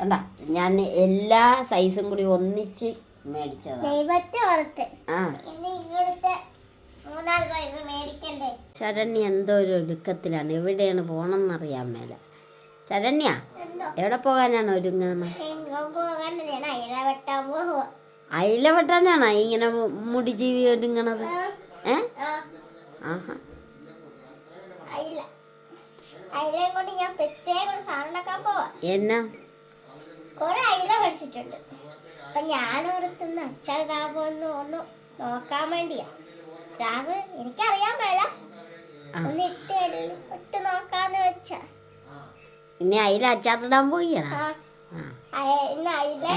കണ്ട? ഞാൻ എല്ലാ സൈസും കൂടി ഒന്നിച്ച് മേടിച്ചതാണ് ശരണ്യ എന്തോ ഒരു ഒരുക്കത്തിലാണ്. എവിടെയാണ് പോകണമെന്നറിയാൻ മേല. ശരണ്യ എവിടെ പോകാനാണ് ഒരുങ്ങുന്നത് അയല വെട്ടാനാണോ? ഇങ്ങനെ മുടി ജീവി ഒരുങ്ങണത്? ഏ? ആഹാ. എന്നാ? കുറെ അയില പഠിച്ചിട്ടുണ്ട്. അപ്പൊ ഞാൻ ഓർത്തുന്ന എന്ന് ഒന്ന് നോക്കാൻ വേണ്ടിയാ. ചാവ് എനിക്കറിയാൻ മേല. ഒന്ന് ഇട്ട് ഇട്ട് നോക്കാന്ന് വെച്ച. ഇനി അയില അച്ചാറിടാൻ പോയിയാണോ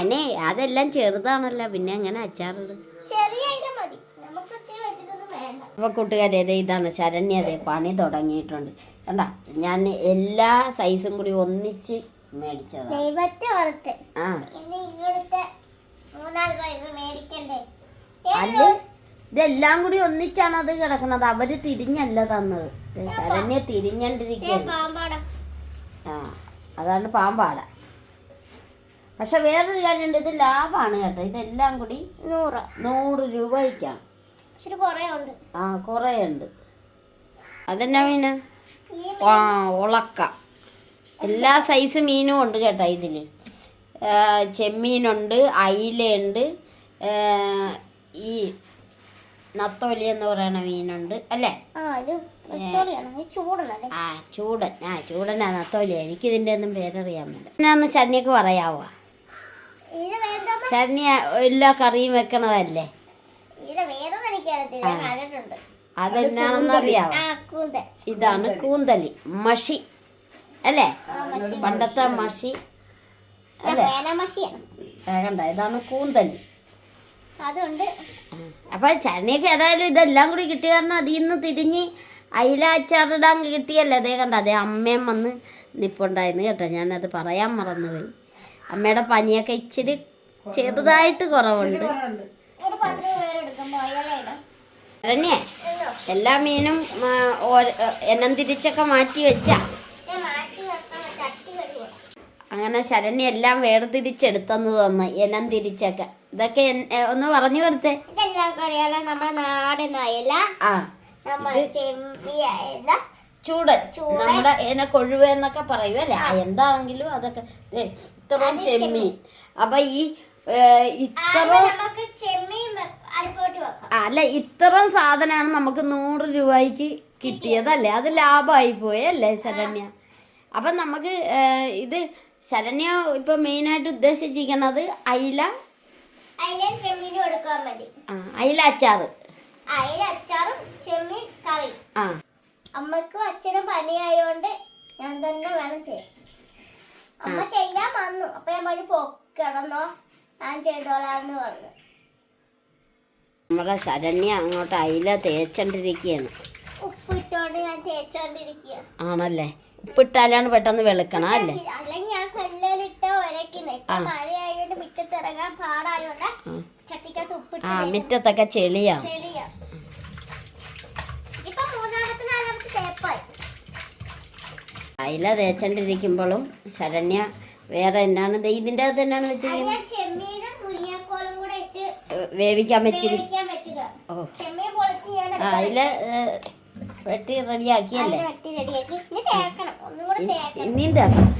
എന്നെ അതെല്ലാം ചെറുതാണല്ലോ പിന്നെ എങ്ങനെ അച്ചാറിടും ചെറിയ അയില മതി. നമുക്ക് അപ്പോൾ കൂട്ടുകാരെ ദേ ഇതാണ് ശരണ്യ അതെ പണി തുടങ്ങിയിട്ടുണ്ട്. കണ്ട ഞാൻ എല്ലാ സൈസും കൂടി ഒന്നിച്ച് ദൈവത്തെ ഓർത്ത്. ആ. ഇന്ന് ഇങ്ങോട്ട് മൂന്നാൽ പൈസ മേടിക്കണ്ടേ? അല്ല ഇതെല്ലാം കൂടി ഒന്നിച്ചാണ് അത് കിടക്കുന്നത് അവർ തിരിഞ്ഞല്ല തന്നത്. ശരണ്യ തിരിഞ്ഞണ്ടിരിക്കുന്നത് ആ അതാണ് പാമ്പാട. പക്ഷെ വേറൊരു കാര്യമുണ്ട് ഇത് ലാഭാണ് കേട്ടോ. ഇതെല്ലാം കൂടി നൂറ്. നൂറ് രൂപയ്ക്കാണ്. ആ കുറേ ഉണ്ട് അതെന്നാ മീന? ഉളക്ക. എല്ലാ സൈസ് മീനും ഉണ്ട് കേട്ടോ ഇതിൽ ചെമ്മീനുണ്ട് അയിലയുണ്ട് ഈ നത്തോലി എന്ന് പറയുന്ന മീനുണ്ട് അല്ലേ? ആ ചൂടൻ ആ ചൂടനാ നത്തോലി. എനിക്കിതിന്റെ ഒന്നും പേരറിയാൻ പറ്റില്ല എന്നാന്ന് ശനിയൊക്കെ പറയാവോ? ശനിയ എല്ലാ കറിയും വെക്കണതല്ലേ? അതെന്നാണെന്നറിയാവോ ഇതാണ് കൂന്തലി. മഷി. അല്ലേ? പണ്ടത്തെ മഷി. അല്ലേ? കണ്ട? ഇതാണ് കൂന്തലി അതുണ്ട്. അപ്പൊ ചരണിയൊക്കെ ഏതായാലും ഇതെല്ലാം കൂടി കിട്ടിയ കാരണം അതിൽ നിന്ന് തിരിഞ്ഞ് അയില അച്ചാറിടാൻ കിട്ടിയല്ലേ? അതേ കണ്ട അതേ അമ്മയും വന്ന് നിപ്പുണ്ടായിരുന്നു കേട്ടോ. ഞാനത് പറയാൻ മറന്നുപോയി. അമ്മയുടെ പനിയൊക്കെ ഇച്ചിരി ചെറുതായിട്ട് കുറവുണ്ട്. എല്ലാ മീനും എന്നം എണ്ണം തിരിച്ചൊക്കെ മാറ്റി വെച്ചാ ഞാൻ മാറ്റി വെക്കാൻ ചട്ടി വരുവോ അങ്ങനെ ശരണ്യ എല്ലാം വേർതിരിച്ചെടുത്തെന്ന് തോന്നുന്നു. ഇനം തിരിച്ചൊക്കെ. ഇതൊക്കെ ഒന്ന് പറഞ്ഞു കൊടുത്തേ. ഇതെല്ലാവർക്കും അറിയാലോ നമ്മുടെ നാടൻ അയല ആ. നമ്മുടെ ചെമ്മി അയല. ചൂടൻ. നമ്മുടെ എന്നെ കൊഴുവ എന്നൊക്കെ പറയും അല്ലേ? എന്താണെങ്കിലും അതൊക്കെ. ഇത്രയും ചെമ്മീൻ. അപ്പൊ ഈ ഏ, ഇത്ര ആദ്യം നമുക്ക് ചെമ്മീൻ വെ- അടുപ്പോട്ട് വെക്കാം. അല്ല ഇത്രയും സാധനമാണ് നമുക്ക് നൂറ് രൂപയ്ക്ക് കിട്ടിയതല്ലേ? അത് ലാഭമായി പോയല്ലേ ശരണ്യ? അപ്പം നമുക്ക് ഇത് ശരണ്യ ഇപ്പൊ മെയിനായിട്ട് ഉദ്ദേശിച്ചിരിക്കുന്നത് അയില. അയിലയും ചെമ്മീനും എടുക്കാൻ മതി ആ, അയില അച്ചാറ്. അയില അച്ചാറും ചെമ്മീൻ കറി ആ. അമ്മക്കും അച്ഛനും പനിയായോണ്ട് ഞാൻ തന്നെ വേണം ചെയ്യാൻ. അമ്മ ചെയ്യാൻ വന്നു. അപ്പൊ ഞാൻ പറഞ്ഞു പൊക്കിടന്നോ ഞാൻ ചെയ്തോളാന്ന് പറഞ്ഞു. നമ്മുടെ ശരണ്യ അങ്ങോട്ട് അയില തേച്ചോണ്ടിരിക്കുകയാണ് ഉപ്പിട്ടോണ്ട് ഞാൻ തേച്ചോണ്ടിരിക്കുക ആണല്ലേ? ഉപ്പിട്ടാലാണ് പെട്ടെന്ന് വെളുക്കണം അല്ലേ? ആ. മുറ്റത്തൊക്കെ ചെളിയാണ് അയില തേച്ചണ്ടിരിക്കുമ്പോഴും ശരണ്യ വേറെ എന്നാണ്? ദേ ഇതിന്റെ അകത്ത് എന്നാണ് അത് വെച്ചിരിക്കുന്നത് വേവിക്കാൻ വെച്ചിരിക്കും ഓ. അയില വെട്ടി റെഡിയാക്കിയല്ലേ അതിനെ വെട്ടി റെഡിയാക്കി ഇനി തേക്കണം ഒന്നും കൂടെ തേക്കണം ഇനിയും തേക്കണം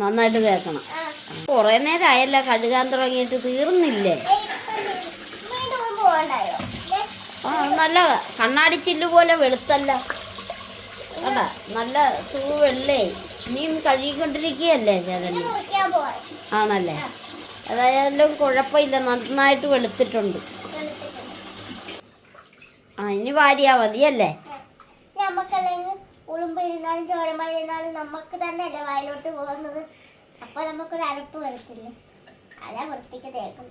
നന്നായിട്ട് തേക്കണം. കൊറേ നേരം ആയല്ല കഴുകാൻ തുടങ്ങിയിട്ട് തീർന്നില്ലേ? ആ നല്ല കണ്ണാടി ചില്ല് പോലെ വെളുത്തല്ല. കണ്ട? നല്ല തൂ വെള്ളേ നീയും കഴുകിക്കൊണ്ടിരിക്കുകയല്ലേ ചേട്ടൻ? ആണല്ലേ? അതായാലും കുഴപ്പമില്ല. നന്നായിട്ട് വെളുത്തിട്ടുണ്ട്. ആ ഇനി വാരിയാ മതിയല്ലേ? ഉളുമ്പ് ഇരുന്നാലും ചോരമഴ ഇരുന്നാലും നമുക്ക് തന്നെ അല്ലേ വയലോട്ട് പോകുന്നത്. അപ്പൊ നമുക്കൊരു അരപ്പ് വരത്തില്ലേ? അതാ വൃത്തിക്ക് തേക്കും.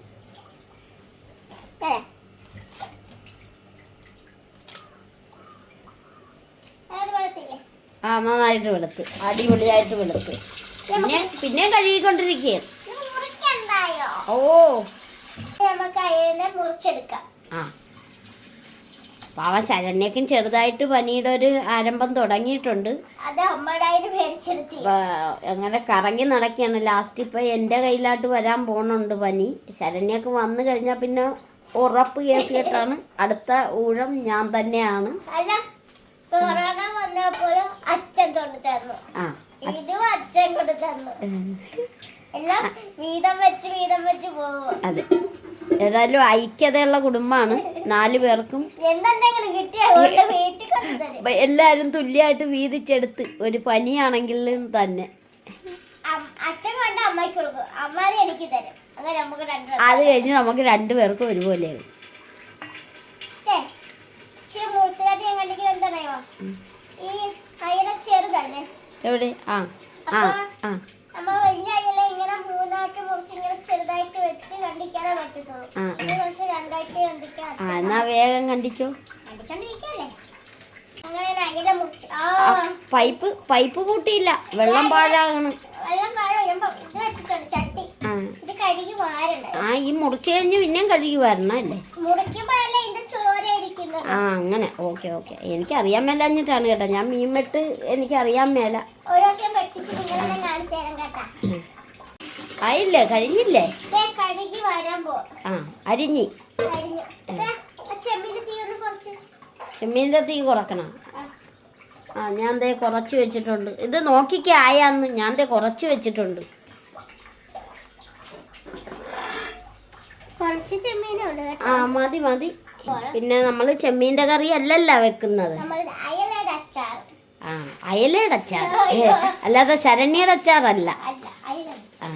ആ നന്നായിട്ട് വെളുത്ത്. അടിപൊളിയായിട്ട് വെളുത്ത്. പിന്നെ പിന്നെ കഴുകിക്കൊണ്ടിരിക്കുക ഓ. നമുക്ക് അതിനെ മുറിച്ചെടുക്കാം. ആ. പാവ ശരണ്യക്കും ചെറുതായിട്ട് പനിയുടെ ഒരു ആരംഭം തുടങ്ങിയിട്ടുണ്ട്. അങ്ങനെ കറങ്ങി നടക്കുകയാണ്. ലാസ്റ്റ് ഇപ്പൊ എന്റെ കയ്യിലായിട്ട് വരാൻ പോണുണ്ട് പനി. ശരണ്യക്ക് വന്നു കഴിഞ്ഞാൽ പിന്നെ ഉറപ്പ് കേസ് കേട്ടാണ്. അടുത്ത ഊഴം ഞാൻ തന്നെയാണ്. അല്ല കൊറോണ വന്നപ്പോഴും അച്ഛൻ കൊണ്ട് തന്നു. ഇതും അച്ഛൻ കൊണ്ട് തന്നു. എല്ലാം വീതം വെച്ച് വീതം വെച്ച് പോവും അതെ. ഏതായാലും ഐക്യതയുള്ള കുടുംബമാണ്. നാല് പേർക്കും എല്ലാരും തുല്യായിട്ട് തുല്യമായിട്ട് വീതിച്ചെടുത്ത് ഒരു പനിയാണെങ്കിലും തന്നെ. അച്ഛൻ കണ്ട അമ്മയ്ക്ക് കൊടുക്കും. അമ്മ അത് എനിക്ക് തരും. അങ്ങനെ നമുക്ക് രണ്ടു അത് കഴിഞ്ഞ് നമുക്ക് രണ്ടുപേർക്കും ഒരുപോലെയാകും എവിടെ? ആ ആ ആ. ഇങ്ങനെ ഇങ്ങനെ ചെറുതായിട്ട് വെച്ച് കണ്ടിക്കാനേ പറ്റത്തുള്ളൂ ഇത് കുറച്ച് രണ്ടായിട്ട് കണ്ടിക്കാൻ ആ എന്നാ വേഗം കണ്ടിക്കോ. കണ്ടിച്ചോണ്ടിരിക്കല്ലേ? അങ്ങനെ ഒരു അയല മുറിച്ച് ആ. പൈപ്പ് പൈപ്പ് കൂട്ടിയില്ല. വെള്ളം പാഴാകണം. വെള്ളം പാഴ വരുമ്പോ ഇത് വെച്ചിട്ടുണ്ട് ചട്ടി. ഇത് കഴുകി വാരണ്ട. ആ ഈ മുറിച്ചു കഴിഞ്ഞ് പിന്നെയും കഴുകി വരണം അല്ലേ മുറിക്കുമ്പോഴല്ലേ ഇതിന്റെ ചോര ആ അങ്ങനെ. Okay okay. എനിക്ക് അറിയാൻ മേലഞ്ഞിട്ടാണ് കേട്ടോ. ഞാൻ മീൻ വെട്ട് എനിക്ക് അറിയാൻ മേല ഓരോക്കെ കാണിച്ചു തരാം കേട്ടാ. ആയില്ലേ? കഴിഞ്ഞില്ലേ? കഴുകി വരാൻ പോ. ആ അരിഞ്ഞി. ചെമ്മീന്റെ തീ കുറക്കണം. ആ. ഞാൻ ദേ കുറച്ച് വെച്ചിട്ടുണ്ട്. ഇത് നോക്കിക്കേ ആയാന്ന്. ഞാൻ ദേ കുറച്ച് വെച്ചിട്ടുണ്ട്. ആ മതി മതി. പിന്നെ നമ്മൾ ചെമ്മീന്റെ കറി അല്ലല്ല വെക്കുന്നത്. ആ അയലയുടെ അച്ചാർ. അല്ലാതെ ശരണ്യയുടെ അച്ചാറല്ല. ആ.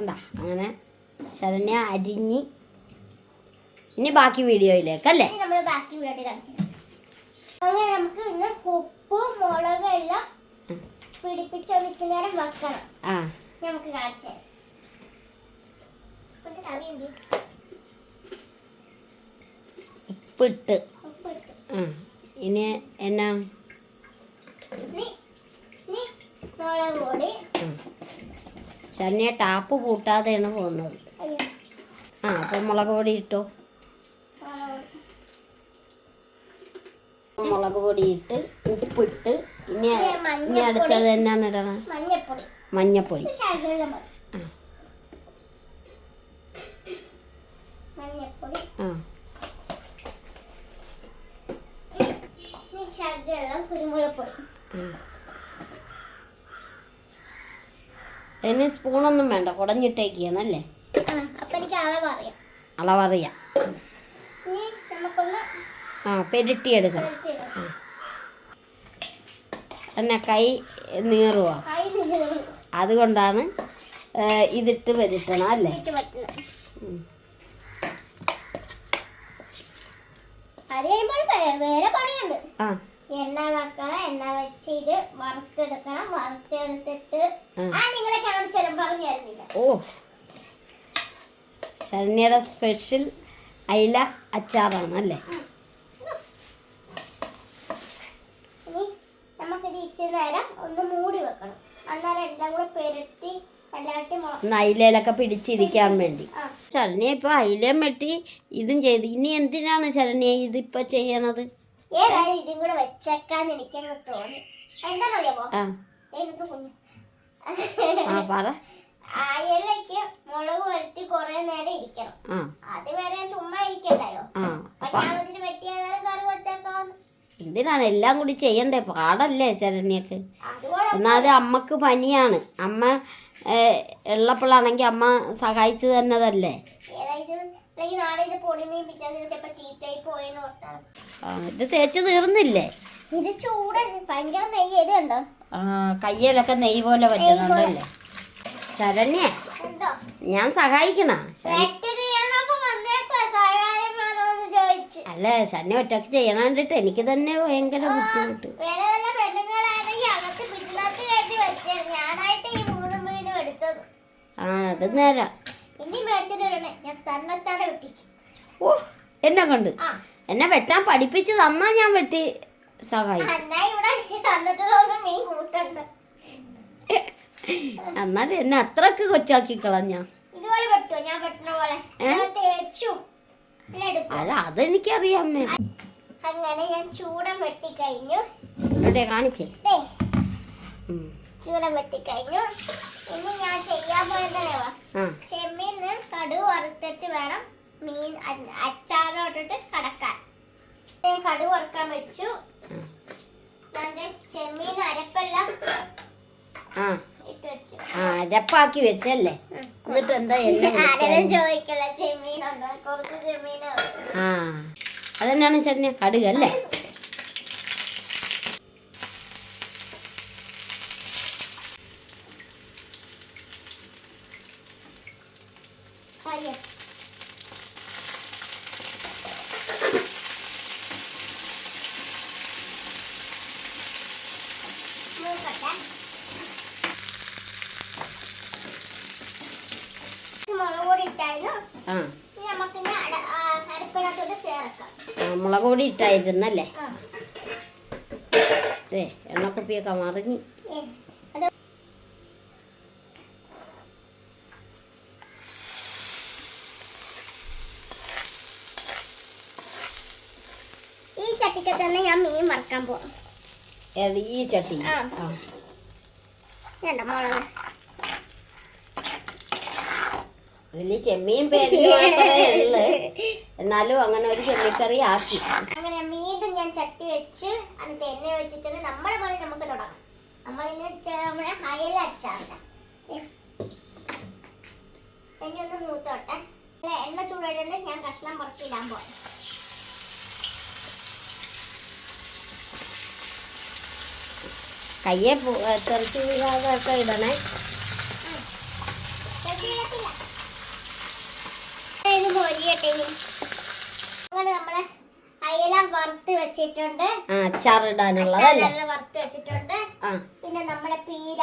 കണ്ട. അങ്ങനെ ശരണ്യ അരിഞ്ഞി ഇനി ബാക്കി വീഡിയോയിലേക്ക് അല്ലേ നമ്മൾ ബാക്കി വീഡിയോ കാണിച്ചു അങ്ങനെ നമുക്ക് ഇന്ന് ഉപ്പ് മുളക് എല്ലാം പിടിപ്പിച്ച് ഒന്നിച്ച് നേരം വെക്കണം. നമുക്ക് കാണിച്ചു? ഉപ്പിട്ട് ഇനി എന്നാ? നീ നീ മുളക് പൊടി. ആ. ടാപ്പ് പൂട്ടാതെയാണ് പോകുന്നത്. ആ അപ്പം മുളക് പൊടി ഇട്ടോ? മുളക് പൊടി ഇട്ട് ഉപ്പിട്ട് ഇനി ഇനി. അടുത്തത് എന്നാണ് ഇടണം മഞ്ഞപ്പൊടി. ആ. കുരുമുളക് പൊടി. അതിന് സ്പൂണൊന്നും വേണ്ട കുടഞ്ഞിട്ടേക്കാണല്ലേ അപ്പൊ എനിക്ക് അളവറിയാം. ഇനി നമുക്കൊന്ന് ആ പെരുട്ടിയെടുക്കണം. പുരട്ടിയിടാം. തന്നെ കൈ നീറുവാ? അതുകൊണ്ടാണ് ഇതിട്ട് വരുത്തണം അല്ലേ? വേറെ പണിയുണ്ട്. ആ. എണ്ണ വെക്കണം എണ്ണ വെച്ചിട്ട് വറുത്തെടുക്കണം വറുത്തെടുത്തിട്ട്. ആ. നിങ്ങളെ കാണിച്ചാലും പറഞ്ഞു തരുന്നില്ല ഓ. ശരണ്യയുടെ സ്പെഷ്യൽ അയില അച്ചാറാണ് അല്ലേ? ഇനി നമുക്കിത് ഇച്ചിരി നേരം ഒന്ന് മൂടി വെക്കണം. എല്ലാം കൂടെ പെരട്ടി അയിലയിലൊക്കെ പിടിച്ചിരിക്കാൻ വേണ്ടി. ശരണ്യ ഇപ്പൊ അയിലയും വെട്ടി ഇതും ചെയ്ത്. ഇനി എന്തിനാണ് ശരണ്യ ഇതിപ്പോ ചെയ്യണത്? ഏതായാലും ഇതും കൂടെ വെച്ചേക്കാന്ന് എനിക്കങ്ങ് തോന്നി. എന്താണെന്നറിയാമോ? കുഞ്ഞു. അയലയ്ക്ക് മുളക് വരട്ടി കുറെ നേരം ഇരിക്കണം. അത് വരെ ചുമ്മാ ഇരിക്കണ്ടായോ ഇതിന് വെട്ടിയാലും കറി വെച്ചേക്കാന്ന്. എന്തിനാണ് എല്ലാം കൂടി ചെയ്യണ്ടേ? പാടല്ലേ ശരണ്യക്ക്. എന്നാൽ ഒന്നാമത് അമ്മയ്ക്ക് പനിയാണ്. അമ്മ ഉള്ളപ്പോഴാണെങ്കിൽ അമ്മ സഹായിച്ചു തന്നതല്ലേ? ഇത് തേച്ച് തീർന്നില്ലേ? ഇത് ചൂട് ഭയങ്കര നെയ്യ്. ഇത് കണ്ടോ? ആ, കയ്യിലൊക്കെ നെയ്യ് പോലെ പറ്റുന്നുണ്ടല്ലേ? ശരണ്യ ഞാൻ സഹായിക്കണ. അല്ല ശരണ്യ ഒറ്റയ്ക്ക് ചെയ്യണണ്ടിട്ട് എനിക്ക് തന്നെ ഭയങ്കര ബുദ്ധിമുട്ട്. ആ വല്ല പെണ്ണുങ്ങളാണെങ്കിൽ തന്നെത്താനെ വെട്ടിക്കും. ഓ എന്നെ കൊണ്ട്. എന്നെ വെട്ടാൻ പഠിപ്പിച്ച് തന്നാ ഞാൻ വെട്ടി സഹായി. എന്നാലും എന്നെ അത്രയ്ക്ക് കൊച്ചാക്കി കളഞ്ഞ. അല്ല അതെനിക്കറിയാം അമ്മേ അങ്ങനെ ഞാൻ ചൂടം വെട്ടിക്കഴിഞ്ഞു. കഴിഞ്ഞു കാണിച്ചേ? ഉം. വെട്ടിക്കഴിഞ്ഞു. ഇനി ഞാൻ ചെയ്യാൻ പോയതല്ലേ ചെമ്മീന് കടു വറുത്തിട്ട് വേണം മീൻ അച്ചാറോട്ടിട്ട് കടക്കാൻ. കടുക് വറുക്കാൻ വെച്ചു. ചെമ്മീൻ അരപ്പെല്ലാം അരപ്പാക്കി വെച്ചല്ലേ? എന്നിട്ട് എന്താ എന്നെ ആരെങ്കിലും വിളിച്ചേ? ചോദിക്കല ചെമ്മീനുണ്ടോ? കുറച്ച് ചെമ്മീൻ ആ. അതെന്നാണ് ചെന്നെ കടുക് അല്ലേ അയ്യോ മൂക്കട്ടെ മുളക് പൊടി ഇട്ടായിരുന്നു ആ ഇനി നമുക്കിനി അട അരപ്പിനകത്തോട്ട് ചേർക്കാം ആ, മുളക് പൊടി അതെ എണ്ണക്കുപ്പിയൊക്കെ മറിഞ്ഞ്. ഈ ചട്ടിക്ക് തന്നെ ഞാൻ മീൻ വറക്കാൻ പോവാം. ഈ ചട്ടി? ആ. ആ. വേണ്ട മുളക് ഇതിൽ ചെമ്മീൻ പേര് മാത്രമേ ഉള്ളു. എന്നാലും അങ്ങനെ ഒരു ചെമ്മിക്കറി ആക്കി. അങ്ങനെ വീണ്ടും ഞാൻ ചട്ടി വെച്ച് അത് എണ്ണ വെച്ചിട്ടുണ്ട്. നമ്മുടെ പണി നമുക്ക് തുടങ്ങാം. നമ്മളിന്ന് നമ്മുടെ അയല അച്ചാറിടാം. എണ്ണ ഒന്ന് മൂത്തോട്ടെ. അല്ലെ എണ്ണ ചൂടായിട്ടുണ്ട്. ഞാൻ കഷ്ണം പുറത്തിടാൻ പോകാം കയ്യെ തെറിച്ച് വീഴാതൊക്കെ ഇടണേ. ഇത് പൊരിയട്ടെ നമ്മളെ അയല വറുത്ത് വെച്ചിട്ടുണ്ട്. അച്ചാറെല്ലാം വറുത്ത് വെച്ചിട്ടുണ്ട്. പിന്നെ നമ്മുടെ പീര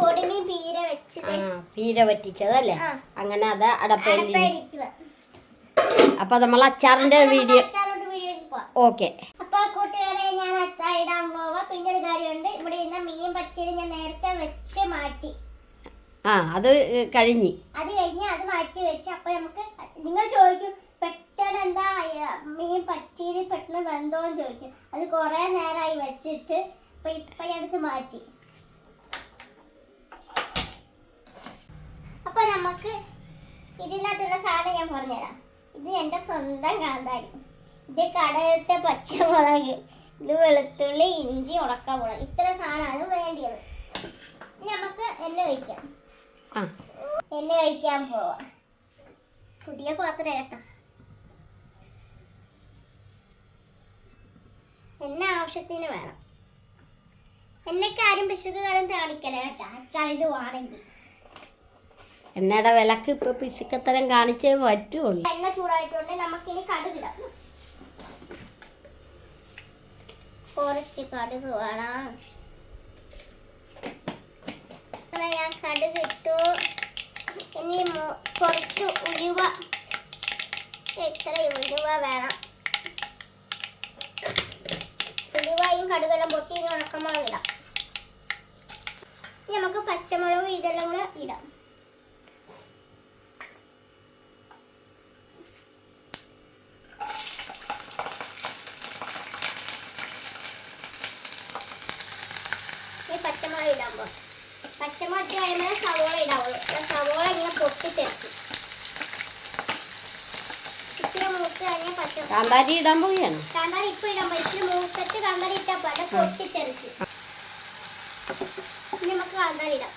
പൊടിമീൻ പീര വെച്ചത് പീര വറ്റിച്ചതല്ലേ? അങ്ങനെ അത് അടപ്പായിരിക്കുക അപ്പൊ നമ്മൾ അച്ചാറിന്റെ വീഡിയോ ഓക്കെ. അപ്പൊ കൂട്ടുകാരെ ഞാൻ അച്ചാറിടാൻ പോവാ. പിന്നെ ഒരു കാര്യമുണ്ട്. ഇവിടെ ഇന്ന് മീൻ പച്ചടി ഞാൻ നേരത്തെ വെച്ച് മാറ്റി. ആ അത് കഴിഞ്ഞ്. അത് കഴിഞ്ഞ് അത് മാറ്റി വെച്ച്. അപ്പൊ നമുക്ക് നിങ്ങൾ ചോദിക്കും പെട്ടെന്ന് എന്താ മീൻ പറ്റിയത് പെട്ടെന്ന് വെന്തോന്ന് ചോദിക്കും അത് കുറെ നേരമായി വെച്ചിട്ട് ഇപ്പൊ ഇപ്പൊ എടുത്ത് മാറ്റി. അപ്പൊ നമുക്ക് ഇതിനകത്തുള്ള സാധനം ഞാൻ പറഞ്ഞുതരാം. ഇത് എന്റെ സ്വന്തം കാന്താരി. ഇത് കടലത്തെ പച്ചമുളക് ഇത് വെളുത്തുള്ളി ഇഞ്ചി ഉണക്കമുളക്. ഇത്ര സാധനമാണ് വേണ്ടിയത്. നമുക്ക് എണ്ണ ഒഴിക്കാം. എണ്ണ കഴിക്കാൻ പോവാം. പുതിയ പാത്രം കേട്ടോ എണ്ണ ആവശ്യത്തിന് വേണം. എന്നൊക്കെ ആരും പിശുക്കുകാരൻ കാണിക്കല കേട്ടോ വേണമെങ്കിൽ എണ്ണയുടെ വിലക്ക് ഇപ്പൊ പിശുക്കത്തരം കാണിച്ചേ പറ്റുള്ളൂ. എണ്ണ ചൂടായിട്ടുണ്ട് നമുക്ക് ഇനി കടുകിടാം. കുറച്ച് കടുക് വേണം. ഞാൻ കടുക് ഇട്ടു ഇനി കുറച്ച് ഉലുവ. ഇത്ര ഉലുവ വേണം. ഉലുവയും കടുകെല്ലാം പൊട്ടി ഉണക്കമുളക് ഇടാം. ഇനി നമുക്ക് പച്ചമുളകും ഇതെല്ലാം കൂടെ ഇടാം. ഈ പച്ചമുളക് ഇടാൻ പോകും പച്ചമുളക് കഴിയുമ്പോൾ സവോള ഇടാവുള്ളൂ. സവോള ഇങ്ങനെ പൊട്ടിത്തെറിച്ച് ഇച്ചിരി മൂത്ത് കഴിഞ്ഞാൽ പച്ച കാന്താരി ഇടാൻ പോവുകയാണ്. കാന്താരി ഇപ്പൊ ഇടാൻ പോകും ഇച്ചിരി മൂത്തിട്ട് കാന്താരി ഇട്ടാൽ പോലെ പൊട്ടിത്തെറിച്ച്. ഇനി നമുക്ക് കാന്താരി ഇടാം.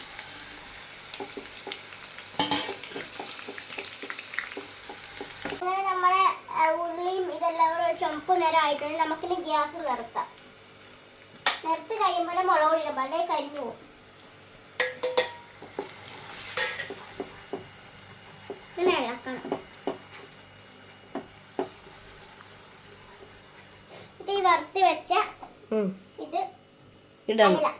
അങ്ങനെ നമ്മളെ ആ, ഉള്ളിയും ഇതെല്ലാം കൂടെ ചുമപ്പ് നേരം ആയിട്ടുണ്ട്. നമുക്കിനി ഗ്യാസ് നിർത്താം. നിർത്തി കഴിയുമ്പോൾ മുളക് പൊടി ഇടുമ്പോൾ കരിഞ്ഞു പോകും. ഇങ്ങനെ ഇളക്കണം ഇത് ഈ വറുത്ത് വെച്ച ഉം, ഇത് ഇടണം.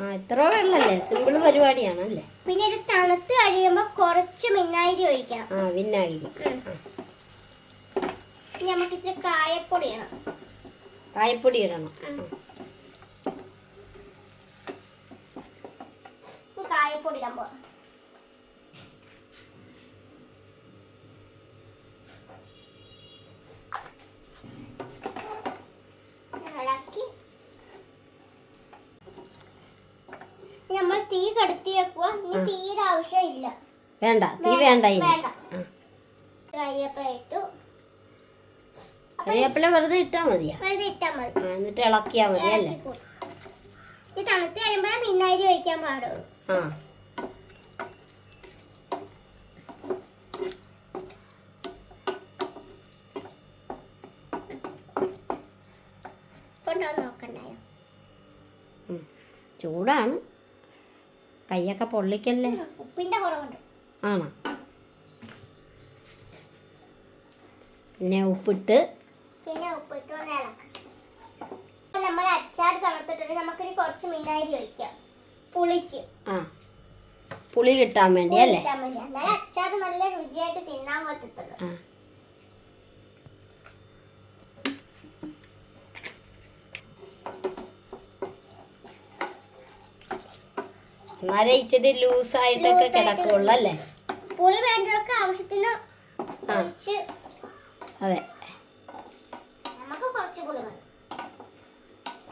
ആ ഇത്ര വെള്ളല്ലേ? സിമ്പിൾ പരിപാടിയാണല്ലേ പിന്നെ ഇത് തണുത്ത് കഴിയുമ്പോൾ കുറച്ച് മിന്നായിരി ഒഴിക്കാം. ആ വിനാഗിരി. നമുക്ക് ഇച്ചിരി കായപ്പൊടി ഇടണം. കായപ്പൊടി ഇടണം. കായപ്പൊടി ഇടാൻ പോവാം. ഇളക്കി നമ്മൾ തീ കടത്തി വെക്കുക. ഇനി തീരെ ആവശ്യമില്ല. വേണ്ട തീ വേണ്ട ഇനി. കറിയപ്പിലിട്ടു കറിയപ്പില വെറുതെ ഇട്ടാ മതിയാ. വെറുതെ ഇട്ടാ മതി. എന്നിട്ട് ഇളക്കിയാ മതി അല്ലേ ഇത് തണുത്ത് കഴിയുമ്പോഴേ പിന്നാരി ഒഴിക്കാൻ പാടുള്ളൂ. ആ. ചൂടാണ്. കൈയൊക്കെ പൊള്ളിക്കല്ലേ? ഉപ്പിന്റെ കുറവുണ്ട്. ആണോ? പിന്നെ ഉപ്പിട്ട്. പിന്നെ ഉപ്പിട്ട് നമ്മൾ അച്ചാർ തണുത്തിട്ടുണ്ട്. നമുക്കിനി കുറച്ച് മിന്നാരി ഒഴിക്കാം. പുളിക്ക്. ആ. പുളി കിട്ടാൻ വേണ്ടി അല്ലേ? അച്ചാർ നല്ല രുചിയായിട്ട് തിന്നാൻ പറ്റത്തുള്ളൂ. എന്നാലേ ഇച്ചിരി ലൂസ് ആയിട്ടൊക്കെ കിടക്കുള്ളൂ അല്ലേ പുളി വേണ്ടതൊക്കെ ആവശ്യത്തിന് അതെ.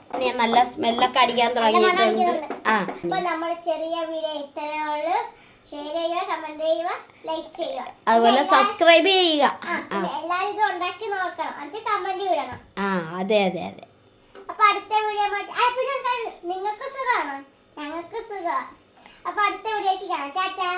മതി. നല്ല സ്മെല്ലൊക്കെ അടിക്കാൻ തുടങ്ങിയിട്ടുണ്ട്. ആ. നമ്മുടെ ചെറിയ വീഡിയോ ഇത്രയേ ഉള്ളൂ. ഷെയർ ചെയ്യുക കമന്റ് ചെയ്യുക ലൈക്ക് ചെയ്യുക. അതുപോലെ സബ്സ്ക്രൈബ് ചെയ്യുക. എല്ലാവരും ഇത് ഉണ്ടാക്കി നോക്കണം. എന്നിട്ട് കമന്റ് വിടണം ആ അതെ അതെ അതെ. അപ്പൊ അടുത്ത വീഡിയോ നിങ്ങൾക്ക് സുഖമാണ്? ഞങ്ങൾക്ക് സുഖം. അപ്പൊ അടുത്ത വീഡിയോക്ക് കാണാം. ടാറ്റാ.